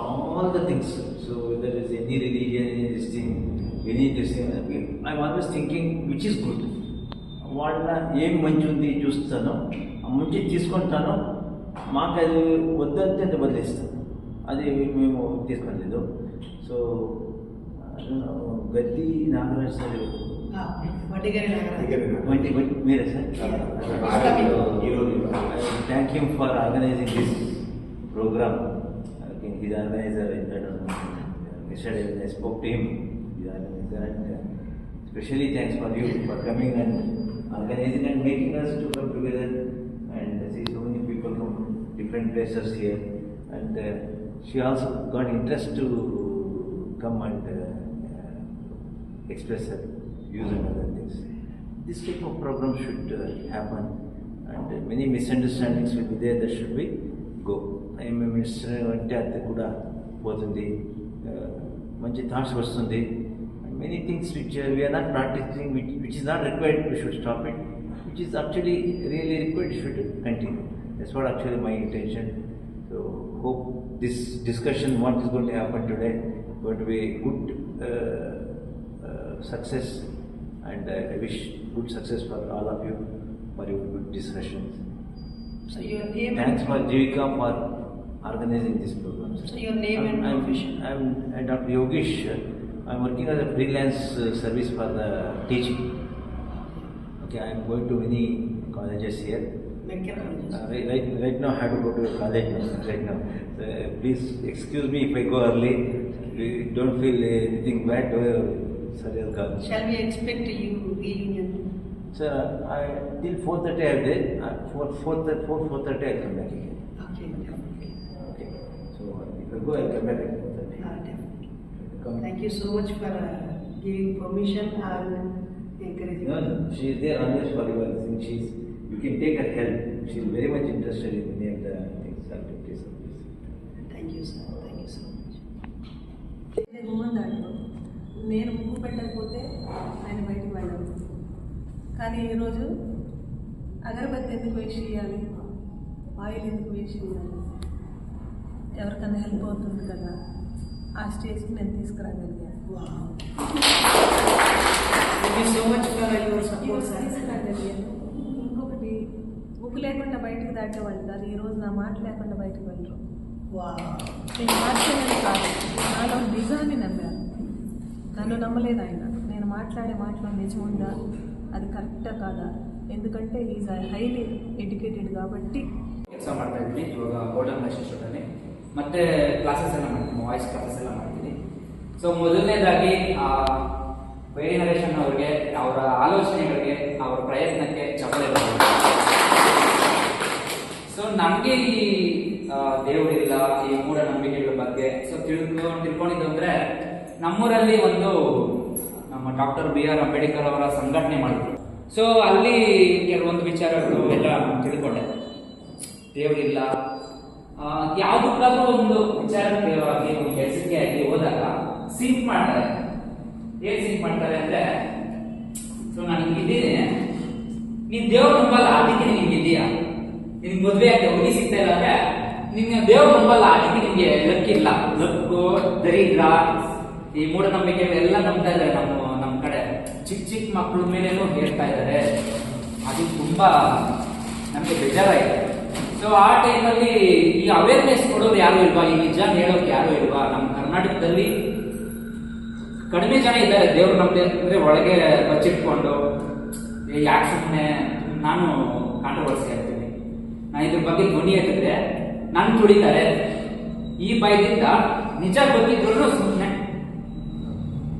all the things. So whether it's any religion, any this thing, any this thing, I'm always thinking which is good. వాళ్ళ ఏం మంచి ఉంది చూస్తానో ఆ మంచి తీసుకుంటానో మాకు అది వద్దంటే అది వదిలేస్తాను అది మేము తీసుకోలేదు సో గద్ది నాగరాజ్ సార్ మీరే sir thank you for organizing this program his organizer, yesterday when I spoke to him, his organizer, and especially thanks for you for coming and organizing and making us to come together and see so many people from different places here. And uh, she also got interest to come and uh, uh, express her views and other things. This type of program should uh, happen and many misunderstandings will be there that should be go. IMA minister అంటే అది కూడా పోతుంది uh, మంచి thoughts వస్తుంది many things which we are not practising which which is not required we should stop it which is actually really required should continue that's what actually my intention so hope this discussion, what is going to happen today, going to be good uh, uh, success, and uh, I wish good success for all of you for your good discussions. So your name Thanks and for Jivika for organizing this program. So your name I'm, and profession? I'm, Dr. Yogesh. I'm working as a freelance uh, service for the teaching. Okay, I'm going to many colleges here. Uh, right, right now I have to go to a college right now. So, uh, please excuse me if I go early. We don't feel anything bad. Uh, Shall we expect you reunion? Sir, I, till 4.30 I am there. 4.30 4, I come back again. if I go, I'll come back at four thirty. Ah, definitely. Come. Thank you so much for uh, giving permission and encouraging. No, no, she is there always for your thing. She's you can take her help. She is very much interested in many of the things, activities of this. Thank you, sir. Thank you so much. గుమ్మం దాంట్లో నేను ముగ్గు పెట్టకపోతే ఆయన బయటికి వెళ్ళాను కానీ ఈరోజు అగరబత్తి ఎందుకు వేసి ఇవ్వాలి ఆయిల్ ఎందుకు వేసి ఇవ్వాలి ఎవరికైనా హెల్ప్ అవుతుంది కదా ఆ స్టేజ్కి నేను తీసుకురాగలిగాను Wow. Thank you so much for your support, sir. తీసుకురాగలిగాను ఇంకొకటి బుక్ లేకుండా బయటికి దాటే వెళ్తారు ఈరోజు నా మాట లేకుండా బయటకు వెళ్ళరు Wow. నేను మార్చేదని కాదు నాలో నిజాన్ని నమ్మాను నన్ను నమ్మలేదు ఆయన నేను మాట్లాడే మాటలో నిజం ఉందా అది కరెక్టా కాదా ఎందుకంటే ఈజ్ హైలీ ఎడ్యుకేటెడ్ కాబట్టి ಕೆಲಸ ಮಾಡ್ತಾ ಇದ್ದೀನಿ ಇವಾಗ ಗೋಲ್ಡನ್ ಇನ್ಸ್ಟಿಟ್ಯೂಟಲ್ಲಿ ಮತ್ತೆ ಕ್ಲಾಸಸ್ ಎಲ್ಲ ಮಾಡ್ತೀನಿ ವಾಯ್ಸ್ ಕ್ಲಾಸಸ್ ಎಲ್ಲ ಮಾಡ್ತೀನಿ. ಸೊ ಮೊದಲನೇದಾಗಿ ಬೇರೆ ನರೇಶನ್ ಅವ್ರಿಗೆ ಅವರ ಆಲೋಚನೆಗಳಿಗೆ, ಅವರ ಪ್ರಯತ್ನಕ್ಕೆ ಚಪಲೆ ಸೊ ನಮಗೆ ಈ ದೇವರಿಲ್ಲ, ಈ ಮೂಢನಂಬಿಕೆಗಳ ಬಗ್ಗೆ ಸೊ ತಿಳ್ಕೊಂಡು ತಿಳ್ಕೊಂಡಿದ್ದು ಅಂದರೆ ನಮ್ಮೂರಲ್ಲಿ ಒಂದು, ನಮ್ಮ ಡಾಕ್ಟರ್ ಬಿ ಆರ್ ಅಂಬೇಡ್ಕರ್ ಅವರ ಸಂಘಟನೆ ಮಾಡಿದ್ರು. ಸೊ ಅಲ್ಲಿ ಕೆಲವೊಂದು ವಿಚಾರಗಳು ಎಲ್ಲ ತಿಳ್ಕೊಂಡೆ. ದೇವರಿಲ್ಲ ಯಾವುದಕ್ಕಾದ್ರೂ ಒಂದು ವಿಚಾರಕ್ಕೆ ಆಗಿ ಒಂದು ಕೆಲಸಕ್ಕೆ ಆಗಿ ಹೋದಾಗ ಸಿಂಕ್ ಮಾಡ್ತಾರೆ. ಏನ್ ಸಿಂಕ್ ಮಾಡ್ತಾರೆ ಅಂದ್ರೆ, ಸೊ, ನಾನು ಇದ್ದೀನಿ. ನೀನ್ ದೇವ್ರ ನಂಬಲ್ಲ ಅದಕ್ಕೆ ನಿನ್ಗೆ ಇದೆಯಾ ನಿನ್ಗೆ ಮದ್ವೆ ಆಗಿ ಹುಡುಗಿ ಸಿಗ್ತಾ ಇಲ್ಲ ಅಂದ್ರೆ, ನಿನ್ನ ದೇವ್ರ ನಂಬಲ್ಲ ಅದಕ್ಕೆ ನಿನ್ಗೆ ಲಕ್ಕಿಲ್ಲ. ಲಕ್ಕು ದರಿದ್ರ ಈ ಮೂಢನಂಬಿಕೆಗಳೆಲ್ಲ ನಂಬ್ತಾ ಇದ್ದಾರೆ ನಮ್ಮ ನಮ್ಮ ಕಡೆ. ಚಿಕ್ಕ ಚಿಕ್ಕ ಮಕ್ಕಳ ಮೇಲೇನು ಹೇಳ್ತಾ ಇದ್ದಾರೆ ಅದು ತುಂಬಾ ನಮಗೆ ಬೇಜಾರಾಗಿದೆ. ಸೊ ಆ ಟೈಮಲ್ಲಿ ಈ ಅವೇರ್ನೆಸ್ ಕೊಡೋದು ಯಾರು ಇಲ್ವಾ? ಈ ನಿಜ ಹೇಳೋದು ಯಾರು ಇಲ್ವಾ? ನಮ್ಮ ಕರ್ನಾಟಕದಲ್ಲಿ ಕಡಿಮೆ ಜನ ಇದ್ದಾರೆ. ದೇವ್ರ ನಂಬಿಕೆ ಅಂದ್ರೆ ಒಳಗೆ ಬಚ್ಚಿಟ್ಕೊಂಡು ಯಾಕೆ ಸುಮ್ಮನೆ ನಾನು ಕಾಂಟ್ರವರ್ಸಿ ಆಗ್ತೀನಿ? ನಾನು ಇದ್ರ ಬಗ್ಗೆ ಧ್ವನಿ ಎತ್ತಿದ್ರೆ ನನ್ ತುಳಿತಾರೆ. ಈ ಭಯದಿಂದ ನಿಜ ಗೊತ್ತಿದ್ರು ಸುಮ್ಮನೆ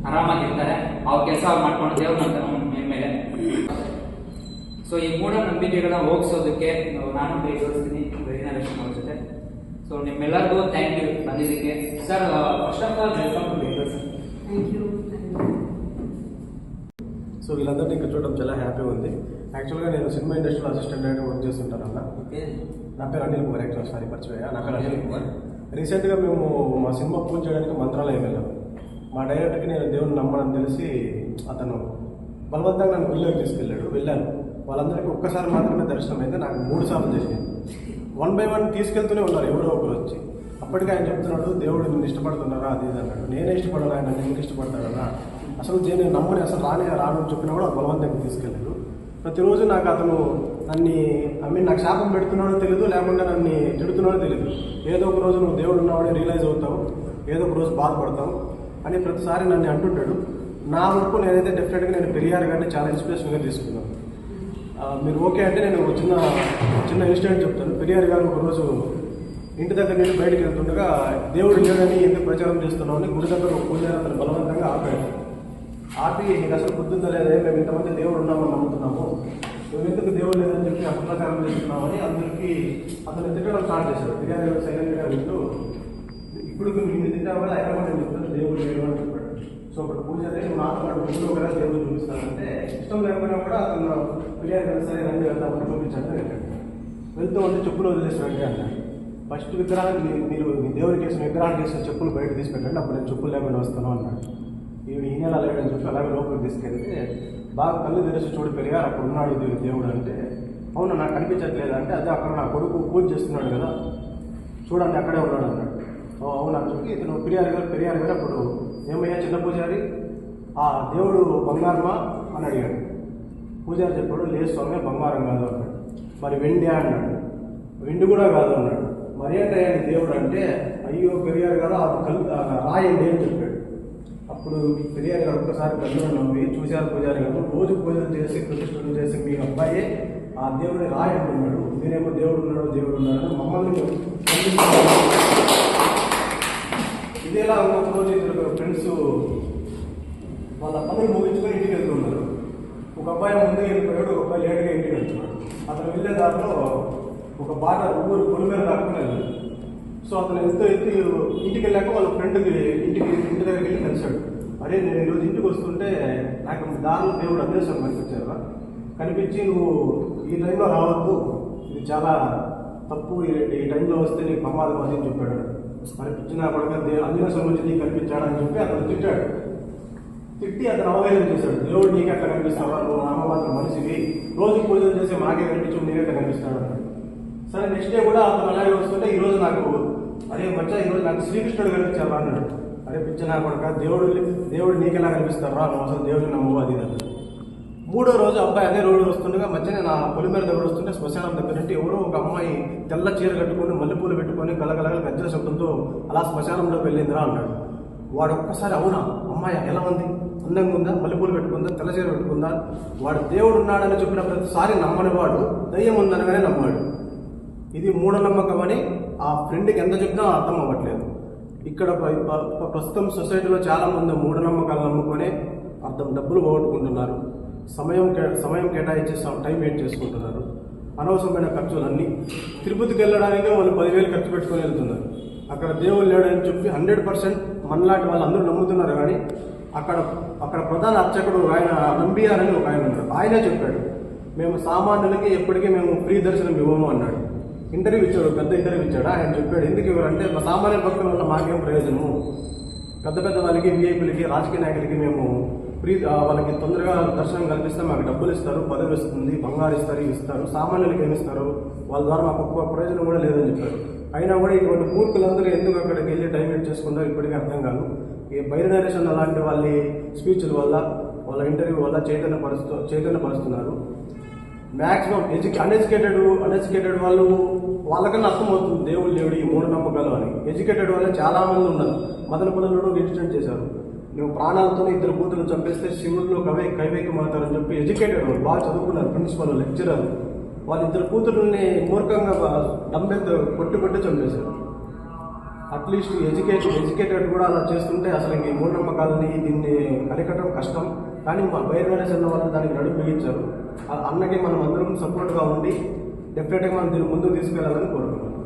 ಆರಾಮಾಗಿರ್ತಾರೆ. ಅವ್ರ ಕೆಲಸ ಮಾಡ್ಕೊಂಡು ದೇವ್ರ ನಂತರ ಮೇಲೆ ಸೊ ಈ ಮೂಢ ನಂಬಿಕೆಗಳನ್ನ ಹೋಗಿಸೋದಕ್ಕೆ ನಾನು ಪ್ರಯತ್ನಿಸ್ತೀನಿ ಬೆರಿನ ಲಕ್ಷ್ಮಣ ಅವ್ರ ಜೊತೆ ಸೊ ನಿಮ್ಮೆಲ್ಲರಿಗೂ ಥ್ಯಾಂಕ್ ಯು ಬಂದಿದ್ದಕ್ಕೆ sir first of all welcome to Bengaluru sir Thank you. So వీళ్ళందరినీ ఇక్కడ చూడడం చాలా హ్యాపీగా ఉంది యాక్చువల్గా నేను సినిమా ఇండస్ట్రీలో అసిస్టెంట్ డైరెక్టర్ వర్క్ చేస్తుంటాను అన్న Okay. నా పేరు అనిల్ కుమార్ యాక్చువల్ సారీ పరిచయ నా పేరు అనిల్ కుమార్ రీసెంట్గా మేము మా సినిమా పూజ చేయడానికి మంత్రాలయం వెళ్ళాం మా డైరెక్టర్కి నేను దేవుని నమ్మడం తెలిసి అతను బలవంతంగా నన్ను గుళ్ళోకి తీసుకెళ్ళాడు వెళ్ళాను వాళ్ళందరికీ ఒక్కసారి మాత్రమే దర్శనం అయితే నాకు మూడు సార్లు చేసింది వన్ బై వన్ తీసుకెళ్తూనే ఉన్నారు ఎవరో ఒకరు వచ్చి. అప్పటికే ఆయన చెప్తున్నాడు దేవుడు నిన్ను ఇష్టపడుతున్నారా? అది ఇది అన్నాడు. నేనే ఇష్టపడను ఆయన ఎందుకు ఇష్టపడతాడు కదా అసలు నేను నమ్మని అసలు రానే రాను అని చెప్పినా కూడా బలవంతంగా తీసుకెళ్ళాడు ప్రతిరోజు నాకు అతను నన్ను ఐ మీన్ నాకు శాపం పెడుతున్నాడో తెలియదు లేకుండా నన్ను తిడుతున్నాడో తెలియదు ఏదో ఒక రోజు నువ్వు దేవుడు ఉన్నావని రియలైజ్ అవుతావు ఏదో ఒక రోజు బాధపడతావు అని ప్రతిసారి నన్ను అంటుంటాడు. నా వరకు నేనైతే డెఫినెట్గా నేను పెరియారు కానీ చాలా ఇన్స్పిరేషన్గా తీసుకున్నాను. మీరు ఓకే అంటే నేను ఒక చిన్న చిన్న ఇన్సిడెంట్ చెప్తాను. పెరియార్ గారు ఒకరోజు ఇంటి దగ్గర నుండి బయటకు వెళ్తుండగా దేవుడు లేడని ఎందుకు ప్రచారం చేస్తున్నావు? అని గుడి దగ్గర ఒక పూజారి అతను బలవంతంగా ఆపాడు. ఆపి నీకు అసలు బుద్ధుందా లేదే? మేము ఇంతమంది దేవుడు ఉన్నామని నమ్ముతున్నాము. నువ్వు ఎందుకు దేవుడు లేదని చెప్పి అపప్రచారం చేస్తున్నామని అందరికీ అతను తిట్టడం స్టార్ట్ చేశాడు. ఫిర్యాదు సైలెంట్గా వింటూ ఇప్పుడు నిన్ను తిట్టావు కదా అయినా కూడా చెప్తాను దేవుడు లేడు అని చెప్పాడు. సో ఇప్పుడు పూజ అనేది నాతో పాటు ముందు కదా దేవుడు చూపిస్తానంటే ఇష్టం లేకపోయినా కూడా అతను ఫిర్యాదు కదా సరే రండి వెళ్దామని చూపించాడు వెళ్తూ ఉంటే చెప్పులు వదిలేసినట్టే అన్నాడు ఫస్ట్ విగ్రహాన్ని మీరు మీ దేవుడికి వేసిన విగ్రహానికి వేసిన చెప్పులు బయట తీసి పెట్టండి అప్పుడు నేను చెప్పులు లేకుండా వస్తాను అన్నాడు. ఈవిడ ఈ నెల లేడని చెప్పి అలాగే లోపలికి తీసుకెళ్తే బాగా కళ్ళు తెరిచి చూడు పెరిగారు అక్కడ ఉన్నాడు ఇది దేవుడు అంటే అవును నాకు కనిపించట్లేదు? అంటే అదే అక్కడ నా కొడుకు పూజ చేస్తున్నాడు కదా చూడండి అక్కడే ఉన్నాడు అన్నాడు. అవును? అని చెప్పి ఇతను పెరియారు గారు పెరియారు గారు అప్పుడు. ఏమయ్యా చిన్న పూజారి? ఆ దేవుడు బంగారమా? అని అడిగాడు. పూజారి చెప్పాడు లేదు స్వామి బంగారం కాదు అన్నాడు. మరి వెండి అన్నాడు. వెండి కూడా కాదు అన్నాడు. మరి ఏంటయ్యా దేవుడు అంటే అయ్యో పెరియారు గారు ఆ కల్ రాయండి అని చెప్పాడు. అప్పుడు పెరియారు గారు ఒక్కసారి కళ్ళు నవ్వి చూశారు పూజారి గారు రోజు పూజలు చేసి ప్రతిష్టలు చేసి మీ అబ్బాయే ఆ దేవుడిని రాయండి ఉన్నాడు మీరేమో దేవుడు ఉన్నాడు దేవుడు ఉన్నాడు మమ్మల్ని ఇదేలా ఒక రోజు ఇద్దరు ఫ్రెండ్స్ వాళ్ళ పనులు ముగించుకొని ఇంటికి వెళ్తున్నారు. ఒక అబ్బాయి ముందు వెళ్ళిపోయాడు ఒక అబ్బాయి లేట్గా ఇంటికి వెళ్తున్నాడు అతను వెళ్ళే దారిలో ఒక బాట ఊరు పొలి మీద దాక్కుని వెళ్ళాడు. సో అతను ఎంతో ఎత్తి ఇంటికి వెళ్ళాక వాళ్ళ ఫ్రెండ్కి ఇంటికి ఇంటి దగ్గరికి వెళ్ళి కలిశాడు. అరే నేను ఈరోజు ఇంటికి వస్తుంటే నాకు దారులు దేవుడు అదేశం కనిపించారా కనిపించి నువ్వు ఈ టైంలో రావద్దు. ఇది చాలా తప్పు. ఈ- ఈ టైంలో వస్తే నీకు ప్రమాదం అని చెప్పాడు. మరి పిచ్చిన పడక దేవుడు అన్వేషణ గురించి నీకు కనిపించాడని చెప్పి అతను తిట్టాడు. తిట్టి అతను అవహేళన చేశాడు. దేవుడు నీకు ఎట్లా కనిపిస్తావా? నువ్వు నామమాత్రం మనిషివి. రోజు పూజలు చేసి మాకే కనిపించు నీవెట్లా కనిపిస్తాడు సరే నెక్స్ట్ డే కూడా అతను అలాగే వస్తుంటే ఈ రోజు నాకు అరే మచ్చ ఈ రోజు నాకు శ్రీకృష్ణుడు కనిపించారా అన్నాడు. అరే పిచ్చిన కొడక దేవుడు దేవుడు నీకెలా కనిపిస్తారా నువ్వు అసలు దేవుడిని నమ్మవు అది అన్నాడు మూడో రోజు అబ్బాయి అదే రోడ్డు వస్తుండగా మధ్యనే నా పొలిమేర దగ్గర వస్తుంటే శ్మశానం దగ్గర నుండి ఎవరో ఒక అమ్మాయి తెల్ల చీర కట్టుకొని మల్లెపూలు పెట్టుకొని గలగలగల గజ్జల శబ్దంతో అలా శ్మశానంలోకి వెళ్ళిందిరా అన్నాడు. వాడు ఒక్కసారి అవునా? అమ్మాయి ఎలా ఉంది? అందంగా ఉందా? మల్లెపూలు పెట్టుకుందా? తెల్ల చీర పెట్టుకుందా? వాడు దేవుడు ఉన్నాడని చెప్పిన ప్రతిసారి నమ్మని వాడు దయ్యం ఉందనగానే నమ్మాడు. ఇది మూఢనమ్మకం అని ఆ ఫ్రెండ్కి ఎంత చెప్పినా అర్థం అవ్వట్లేదు. ఇక్కడ ప్రస్తుతం సొసైటీలో చాలా మంది మూఢనమ్మకాలు నమ్ముకొని అర్థం డబ్బులు పోగొట్టుకుంటున్నారు. సమయం సమయం కేటాయించి టైం వేట్ చేసుకుంటున్నారు? అనవసరమైన ఖర్చులన్నీ తిరుపతికి వెళ్ళడానికి వాళ్ళు పదివేలు ఖర్చు పెట్టుకొని వెళ్తున్నారు. అక్కడ దేవుడు లేడని చెప్పి హండ్రెడ్ పర్సెంట్ మనలాంటి వాళ్ళు అందరూ నమ్ముతున్నారు కానీ అక్కడ అక్కడ ప్రధాన అర్చకుడు ఆయన నంబియారని ఒక ఆయన ఉన్నాడు. ఆయనే చెప్పాడు మేము సామాన్యులకి ఎప్పటికీ మేము ఫ్రీ దర్శనం ఇవ్వము అన్నాడు. ఇంటర్వ్యూ ఇచ్చాడు పెద్ద ఇంటర్వ్యూ ఇచ్చాడు. ఆయన చెప్పాడు ఎందుకు ఇవ్వరంటే మా సామాన్య భక్తుల వల్ల మాకేం ప్రయోజనము? పెద్ద పెద్ద వాళ్ళకి విఐపీలకి రాజకీయ నాయకులకి మేము ప్రీ వాళ్ళకి తొందరగా దర్శనం కల్పిస్తే మాకు డబ్బులు ఇస్తారు పదవి ఇస్తుంది బంగారు ఇస్తారు ఇవి ఇస్తారు సామాన్యులకి ఏమి ఇస్తారు? వాళ్ళ ద్వారా మాకు ఒక్క ప్రయోజనం కూడా లేదని చెప్పారు. అయినా కూడా ఇటువంటి మూర్ఖులందరూ ఎందుకు అక్కడికి వెళ్ళి టైం వేస్ట్ చేసుకుంటారు ఇప్పటికీ అర్థం కాదు. ఈ బైర అలాంటి వాళ్ళ స్పీచ్ల వల్ల వాళ్ళ ఇంటర్వ్యూ వల్ల చైతన్య పరుస్తూ చైతన్యపరుస్తున్నారు. మ్యాక్సిమం ఎడ్యు అన్ఎడ్యుకేటెడ్ అన్ఎడ్యుకేటెడ్ వాళ్ళు వాళ్ళకన్నా అర్థమవుతుంది దేవుడు దేవుడు ఈ మూఢనమ్మకాలు అని. ఎడ్యుకేటెడ్ వాళ్ళే చాలామంది ఉన్నారు. మదన పిల్లలు రిజిస్టర్ చేశారు నువ్వు ప్రాణాలతో ఇద్దరు కూతురు చంపేస్తే శివుల్లో కవి కైవేకి మారుతారని చెప్పి ఎడ్యుకేటెడ్ వాళ్ళు బాగా చదువుకున్నారు ప్రిన్సిపల్ లెక్చరర్. వాళ్ళు ఇద్దరు కూతురుని మూర్ఖంగా డంబెత్ కొట్టి కొట్టి చంపేశారు. అట్లీస్ట్ ఎడ్యుకేషన్ ఎడ్యుకేటెడ్ కూడా అలా చేస్తుంటే అసలు ఈ మూఢనమ్మకాలని దీన్ని అరికట్టడం కష్టం. కానీ మా బైర్వేడస్ అన్న వాళ్ళు దానికి నడుపు బిగించారు. అన్నకి మనం అందరం సపోర్ట్గా ఉండి డెఫినెట్గా మనం దీన్ని ముందుకు తీసుకెళ్ళాలని కోరుకుంటున్నాం.